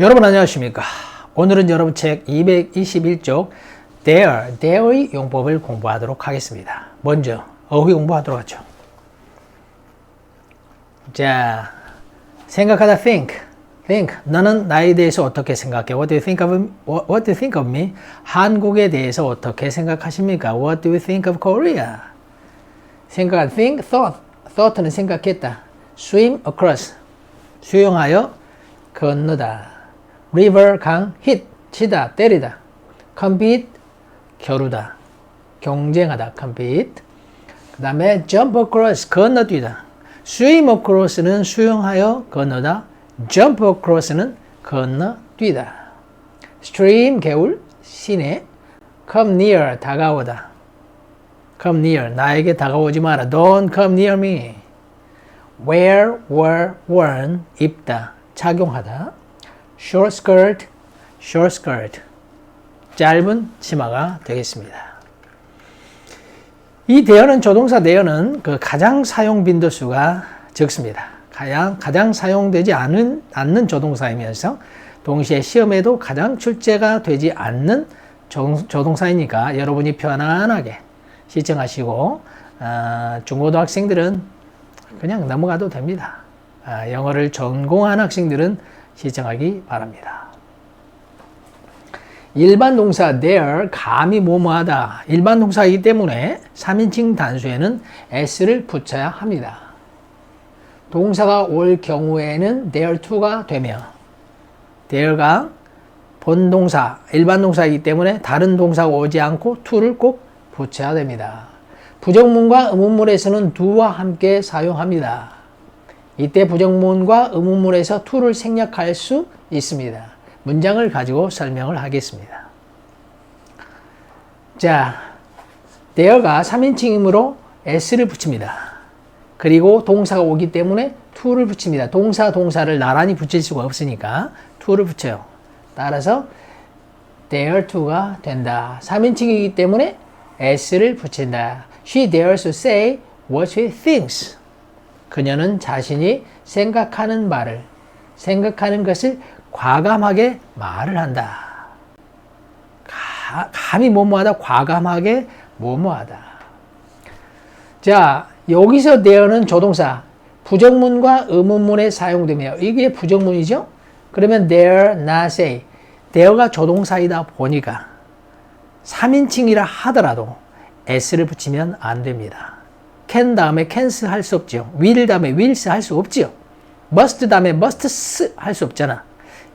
여러분 안녕하십니까? 오늘은 여러분 책 221쪽 there, there의 용법을 공부하도록 하겠습니다. 먼저 어휘 공부하도록 하죠. 자, 생각하다 think, think. 너는 나에 대해서 어떻게 생각해? What do you think of what, what do you think of me? 한국에 대해서 어떻게 생각하십니까? What do you think of Korea? 생각, think, thought. thought는 생각했다. swim across. 수영하여 건너다. River 강 hit 치다 때리다. compete 겨루다. 경쟁하다. compete. 그 다음에 jump across 건너뛰다. swim across는 수영하여 건너다. jump across는 건너뛰다. stream 개울 시내 come near 다가오다. come near 나에게 다가오지 마라. don't come near me. wear, wear, worn 입다. 착용하다. Short skirt, short skirt. 짧은 치마가 되겠습니다. 이 대어는 조동사 대어는 그 가장 사용 빈도수가 적습니다. 가장, 가장 사용되지 않은, 않는 조동사이면서 동시에 시험에도 가장 출제가 되지 않는 조, 조동사이니까 여러분이 편안하게 시청하시고 어, 중고등 학생들은 그냥 넘어가도 됩니다. 아, 영어를 전공한 학생들은 시청하기 바랍니다. 일반 동사 there 감히 뭐뭐하다 일반 동사이기 때문에 3인칭 단수에는 s를 붙여야 합니다. 동사가 올 경우에는 there to가 되며 there가 본동사 일반 동사이기 때문에 다른 동사가 오지 않고 to를 꼭 붙여야 됩니다. 부정문과 의문문에서는 do와 함께 사용합니다. 이때 부정문과 의문문에서 to를 생략할 수 있습니다. 문장을 가지고 설명을 하겠습니다. 자, there가 3인칭이므로 s를 붙입니다. 그리고 동사가 오기 때문에 to를 붙입니다. 동사, 동사를 나란히 붙일 수가 없으니까 to를 붙여요. 따라서 there to가 된다. 3인칭이기 때문에 s를 붙인다. She dares to say what she thinks. 그녀는 자신이 생각하는 말을, 생각하는 것을 과감하게 말을 한다. 가, 감히 뭐뭐하다, 과감하게 뭐뭐하다. 자, 여기서 there는 조동사, 부정문과 의문문에 사용되며 이게 부정문이죠? 그러면 there, not say. there가 조동사이다 보니까 3인칭이라 하더라도 s를 붙이면 안 됩니다. Can 다음에 can스 할수 없죠. will 다음에 wills 할 수 없지요. must 다음에 musts 할 수 없잖아.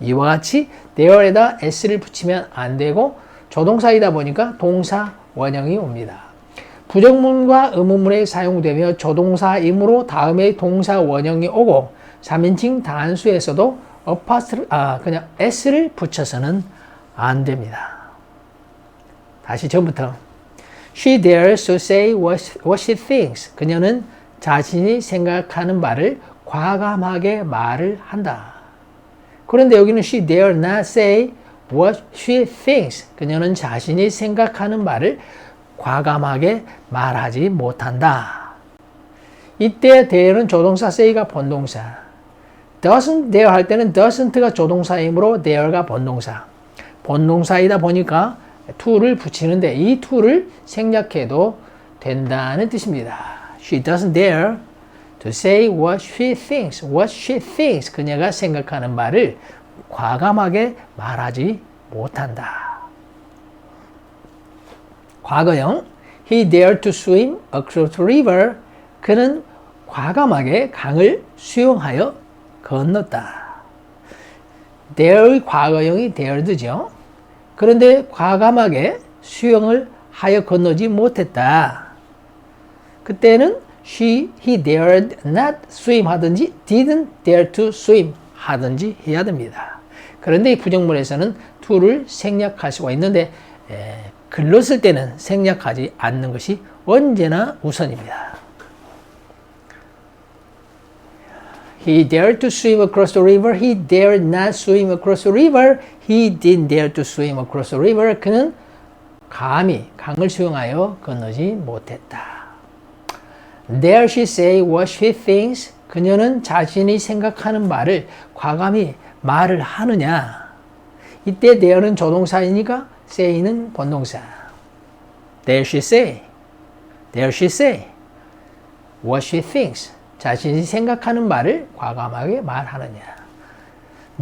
이와 같이 there에다 s를 붙이면 안 되고 조동사이다 보니까 동사 원형이 옵니다. 부정문과 의문문에 사용되며 조동사이므로 다음에 동사 원형이 오고 3인칭 단수에서도 어파스트 아 그냥 s를 붙여서는 안 됩니다. 다시 전부터 She dares to say what, what she thinks. 그녀는 자신이 생각하는 말을 과감하게 말을 한다. 그런데 여기는 she dare not say what she thinks. 그녀는 자신이 생각하는 말을 과감하게 말하지 못한다. 이때 dare는 조동사 say가 본동사. doesn't dare 할 때는 doesn't가 조동사이므로 dare가 본동사. 본동사이다 보니까 to를 붙이는데 이 to를 생략해도 된다는 뜻입니다. She doesn't dare to say what she thinks. What she thinks. 그녀가 생각하는 말을 과감하게 말하지 못한다. 과거형 He dared to swim across the river. 그는 과감하게 강을 수영하여 건넜다. dare의 과거형이 dared죠. 그런데 과감하게 수영을 하여 건너지 못했다. 그때는 she, he dared not swim 하든지 didn't dare to swim 하든지 해야 됩니다. 그런데 이 부정문에서는 to를 생략할 수가 있는데 에, 글로 쓸 때는 생략하지 않는 것이 언제나 우선입니다. He dared to swim across the river. He dared not swim across the river. He didn't dare to swim across the river. 그는 감히 강을 수영하여 건너지 못했다. Dare she say what she thinks? 그녀는 자신이 생각하는 말을 과감히 말을 하느냐? 이때 there는 조동사이니까 say는 본동사. There she say. There she say. What she thinks. 자신이 생각하는 말을 과감하게 말하느냐.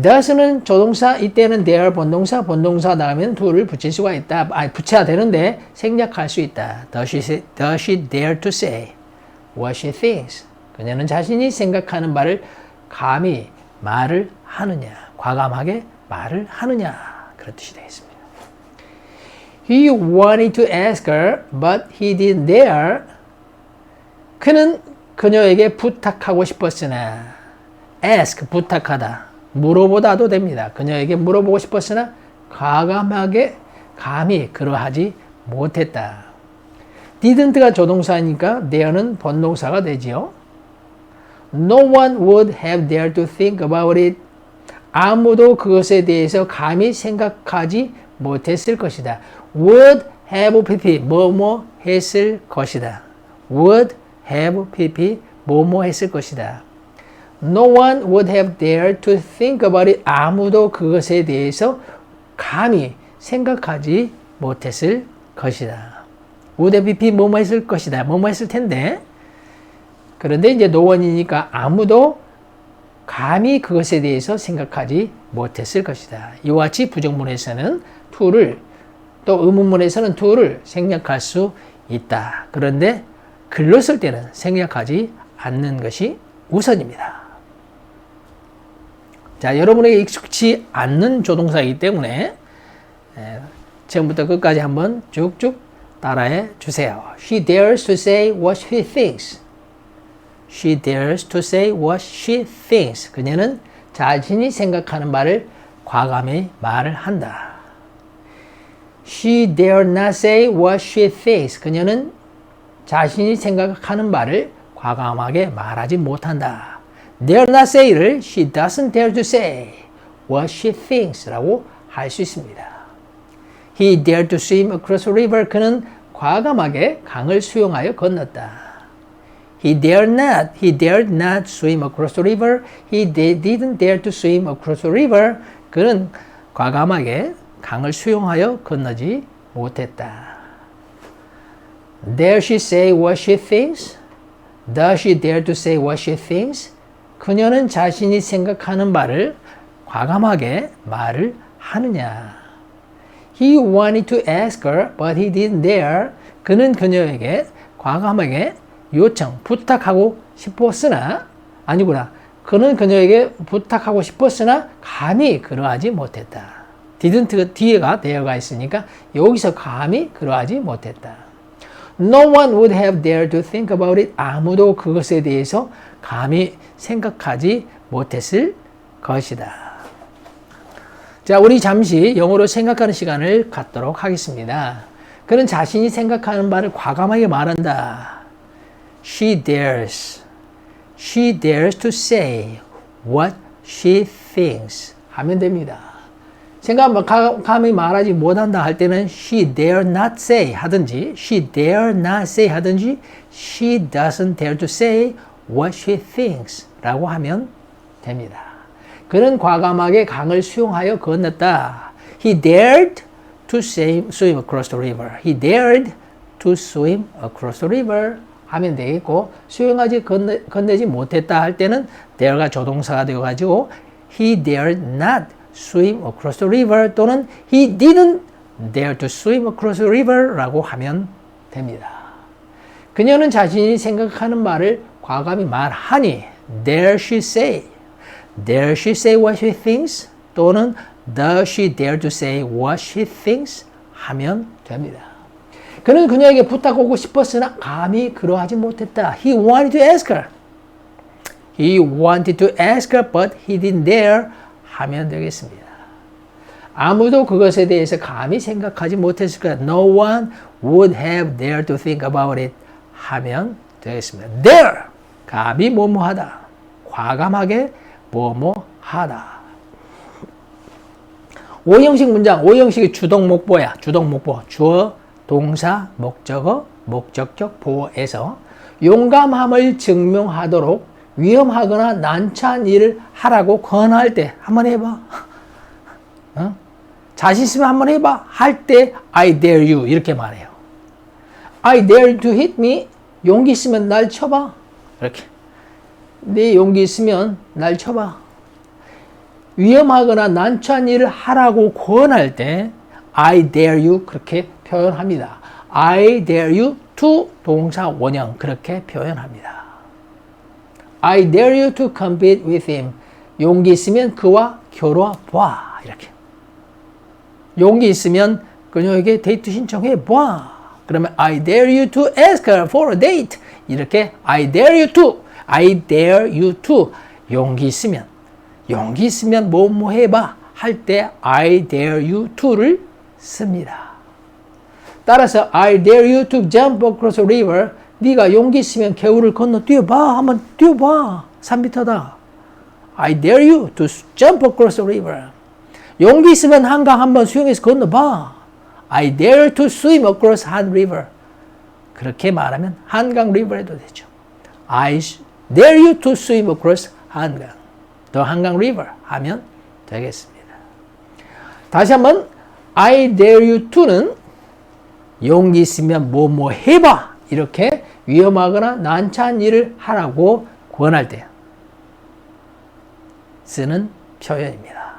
Does는 조동사, 이때는 there 본동사, 본동사 나오면 do를 붙일 수가 있다. 아니, 붙여야 되는데 생략할 수 있다. Does she, does she dare to say what she thinks? 그녀는 자신이 생각하는 말을 감히 말을 하느냐. 과감하게 말을 하느냐. 그런 뜻이 되겠습니다. He wanted to ask her, but he didn't dare. 그는 그녀에게 부탁하고 싶었으나, ask, 부탁하다. 물어보다도 됩니다. 그녀에게 물어보고 싶었으나, 과감하게, 감히 그러하지 못했다. didn't가 조동사니까 dare는 본동사가 되지요. No one would have dared to think about it. 아무도 그것에 대해서 감히 생각하지 못했을 것이다. would have pp 뭐뭐 했을 것이다. would have pp 뭐뭐 했을 것이다. No one would have dared to think about it. 아무도 그것에 대해서 감히 생각하지 못했을 것이다. would have pp 뭐뭐 했을 것이다. 뭐뭐 했을 텐데. 그런데 이제 노원이니까 아무도 감히 그것에 대해서 생각하지 못했을 것이다. 이와 같이 부정문에서는 to를 또 의문문에서는 to를 생략할 수 있다. 그런데 글로 쓸 때는 생략하지 않는 것이 우선입니다. 자, 여러분에게 익숙치 않는 조동사이기 때문에 에, 처음부터 끝까지 한번 쭉쭉 따라해 주세요. She dares to say what she thinks. She dares to say what she thinks. 그녀는 자신이 생각하는 말을 과감히 말을 한다. She dare not say what she thinks. 그녀는 자신이 생각하는 말을 과감하게 말하지 못한다. Dare not say를 she doesn't dare to say what she thinks 라고 할 수 있습니다. He dared to swim across a river. 그는 과감하게 강을 수영하여 건넜다. He dared not, he dared not swim across the river. He did, didn't dare to swim across the river. 그는 과감하게 강을 수영하여 건너지 못했다. Dare she say what she thinks? Does she dare to say what she thinks? 그녀는 자신이 생각하는 말을 과감하게 말을 하느냐? He wanted to ask her, but he didn't dare. 그는 그녀에게 과감하게 요청, 부탁하고 싶었으나, 아니구나. 그는 그녀에게 부탁하고 싶었으나, 감히 그러하지 못했다. didn't 뒤에가 되어가 있으니까, 여기서 감히 그러하지 못했다. No one would have dared to think about it. 아무도 그것에 대해서 감히 생각하지 못했을 것이다. 자, 우리 잠시 영어로 생각하는 시간을 갖도록 하겠습니다. 그는 자신이 생각하는 말을 과감하게 말한다. She dares. She dares to say what she thinks. 하면 됩니다. 생각 감히 말하지 못한다 할 때는 she dare not say 하든지 she dare not say 하든지 she doesn't dare to say what she thinks 라고 하면 됩니다. 그는 과감하게 강을 수용하여 건넜다. He dared to swim across the river. He dared to swim across the river 하면 되겠고 수용하지 건네, 건네지 못했다 할 때는 dare가 조동사가 되어가지고 he dared not swim across the river 또는 he didn't dare to swim across the river 라고 하면 됩니다. 그녀는 자신이 생각하는 말을 과감히 말하니 dare she say dare she say what she thinks 또는 does she dare to say what she thinks 하면 됩니다. 그는 그녀에게 부탁하고 싶었으나 감히 그러하지 못했다. He wanted to ask her. He wanted to ask her but he didn't dare 하면 되겠습니다. 아무도 그것에 대해서 감히 생각하지 못했을 거야. No one would have dared to think about it 하면 되겠습니다. Dare 감히 뭐뭐하다. 과감하게 뭐뭐하다. 오형식 문장, 오형식이 주동 목보야. 주동 목보. 주어, 동사, 목적어, 목적격 보어에서 용감함을 증명하도록 위험하거나 난처한 일을 하라고 권할 때 한번 해봐. 어? 자신 있으면 한번 해봐. 할 때 I dare you 이렇게 말해요. I dare to hit me. 용기 있으면 날 쳐봐. 이렇게. 네 용기 있으면 날 쳐봐. 위험하거나 난처한 일을 하라고 권할 때 I dare you 그렇게 표현합니다. I dare you to 동사 원형 그렇게 표현합니다. I dare you to compete with him. 용기 있으면 그와 겨뤄 봐. 이렇게. 용기 있으면 그녀에게 데이트 신청해 봐. 그러면 I dare you to ask her for a date. 이렇게 I dare you to, I dare you to 용기 있으면 용기 있으면 뭐뭐 해봐 할 때 I dare you to를 씁니다. 따라서 I dare you to jump across a river. 네가 용기 있으면 개울을 건너 뛰어봐. 한번 뛰어봐. 3m다. I dare you to jump across a river. 용기 있으면 한강 한번 수영해서 건너봐. I dare to swim across Han River. 그렇게 말하면 한강 리버에도 되죠. I dare you to swim across 한강. 더 한강 리버 하면 되겠습니다. 다시 한번 I dare you to는 용기 있으면 뭐뭐 해봐. 이렇게 위험하거나 난처한 일을 하라고 권할 때 쓰는 표현입니다.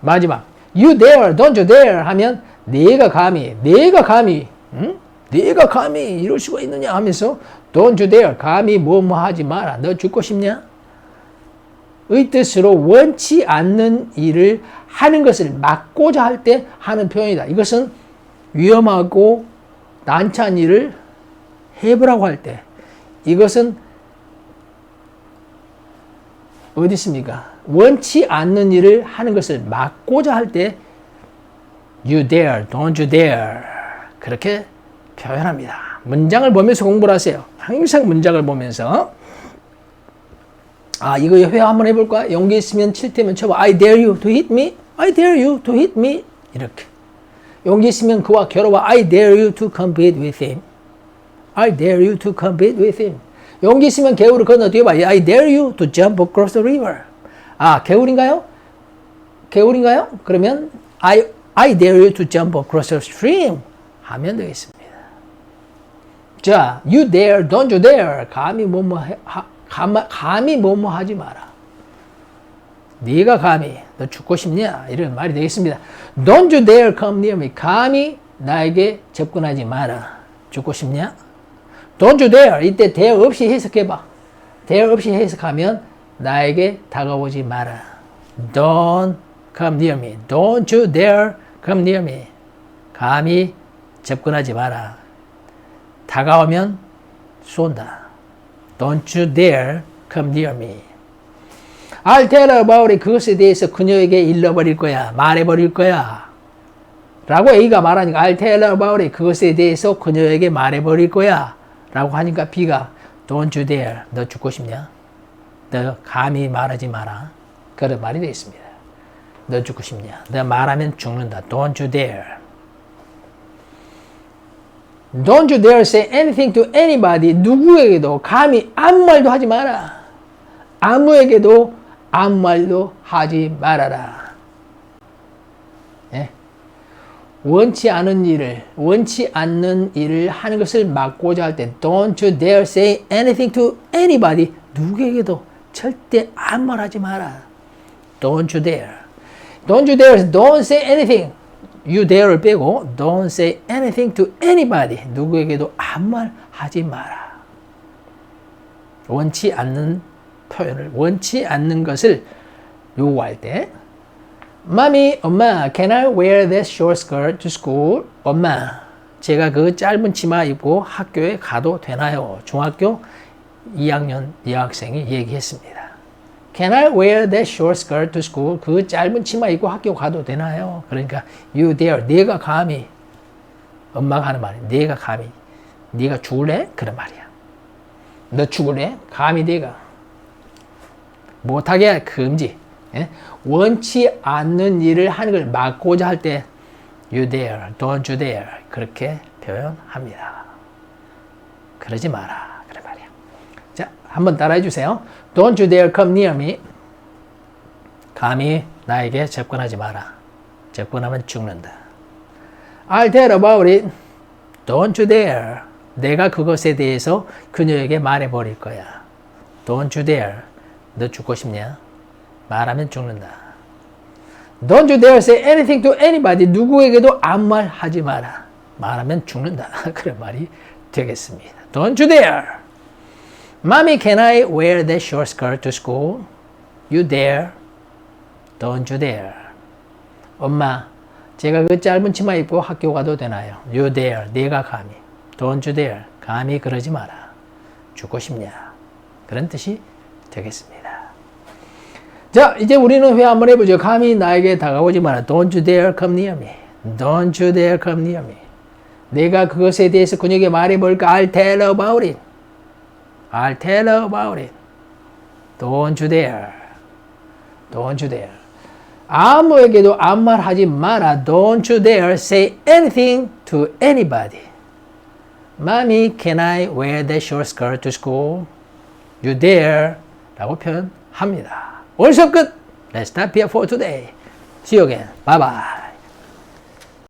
마지막 you dare, don't you dare 하면 내가 감히, 내가 감히, 응? 내가 감히 이럴 수가 있느냐 하면서 don't you dare 감히 뭐뭐 하지 마라. 너 죽고 싶냐? 의 뜻으로 원치 않는 일을 하는 것을 막고자 할 때 하는 표현이다. 이것은 위험하고 난처한 일을 해보라고 할 때 이것은 어디 있습니까? 원치 않는 일을 하는 것을 막고자 할 때 you dare, don't you dare 그렇게 표현합니다. 문장을 보면서 공부를 하세요. 항상 문장을 보면서 아 이거 회화 한번 해볼까? 용기 있으면 칠 때면 쳐봐. I dare you to hit me. I dare you to hit me. 이렇게 용기 있으면 그와 겨뤄봐. I dare you to compete with him. I dare you to compete with him. 용기 있으면 개울을 건너 뛰어봐. I dare you to jump across the river. 아, 개울인가요? 개울인가요? 그러면 I, I dare you to jump across the stream 하면 되겠습니다. 자, you dare, don't you dare. 감히 뭐뭐 감히 뭐뭐 하지 마라. 네가 감히 너 죽고 싶냐? 이런 말이 되겠습니다. Don't you dare come near me. 감히 나에게 접근하지 마라. 죽고 싶냐? Don't you dare. 이때 dare 없이 해석해봐. dare 없이 해석하면 나에게 다가오지 마라. Don't come near me. Don't you dare come near me. 감히 접근하지 마라. 다가오면 쏜다. Don't you dare come near me. I'll tell her about it. 그것에 대해서 그녀에게 일러버릴 거야. 말해버릴 거야. 라고 A가 말하니까 I'll tell her about it. 그것에 대해서 그녀에게 말해버릴 거야. 라고 하니까 B가 Don't you dare. 너 죽고 싶냐? 너 감히 말하지 마라. 그런 말이 되어 있습니다. 너 죽고 싶냐? 너 말하면 죽는다. Don't you dare. Don't you dare say anything to anybody. 누구에게도 감히 아무 말도 하지 마라. 아무에게도 아무 말도 하지 말아라. 예? 원치 않은 일을, 원치 않는 일을 하는 것을 막고자 할 때, don't you dare say anything to anybody. 누구에게도 절대 아무 말 하지 마라. Don't you dare. Don't you dare, don't say anything. You dare를 빼고, don't say anything to anybody. 누구에게도 아무 말 하지 마라. 원치 않는 표현을 원치 않는 것을 요구할 때 마미, 엄마, can I wear this short skirt to school? 엄마, 제가 그 짧은 치마 입고 학교에 가도 되나요? 중학교 2학년 여학생이 얘기했습니다. Can I wear that short skirt to school? 그 짧은 치마 입고 학교 가도 되나요? 그러니까 you dare, 네가 감히 엄마가 하는 말이 네가 감히 네가 죽을래? 그런 말이야. 너 죽을래? 감히 네가 못하게 금지. 예? 원치 않는 일을 하는 걸 막고자 할 때 you dare, don't you dare 그렇게 표현합니다. 그러지 마라. 그런 말이야. 자, 한번 따라해 주세요. Don't you dare come near me. 감히 나에게 접근하지 마라. 접근하면 죽는다. I'll tell about it. Don't you dare. 내가 그것에 대해서 그녀에게 말해버릴 거야. Don't you dare. 너 죽고 싶냐? 말하면 죽는다. Don't you dare say anything to anybody. 누구에게도 아무 말 하지 마라. 말하면 죽는다. 그런 말이 되겠습니다. Don't you dare. Mommy, can I wear that short skirt to school? You dare. Don't you dare. 엄마, 제가 그 짧은 치마 입고 학교 가도 되나요? You dare. 네가 감히. Don't you dare. 감히 그러지 마라. 죽고 싶냐? 그런 뜻이 되겠습니다. 자, 이제 우리는 회 한번 해보죠. 감히 나에게 다가오지 마라. Don't you dare come near me. Don't you dare come near me. 내가 그것에 대해서 그녀에게 말해볼까? I'll tell about it. I'll tell about it. Don't you dare. Don't you dare. 아무에게도 아무 말 하지 마라. Don't you dare say anything to anybody. Mommy, can I wear that short skirt to school? You dare. 라고 표현합니다. 오늘 수업 끝. Let's stop here for today. See you again. Bye bye.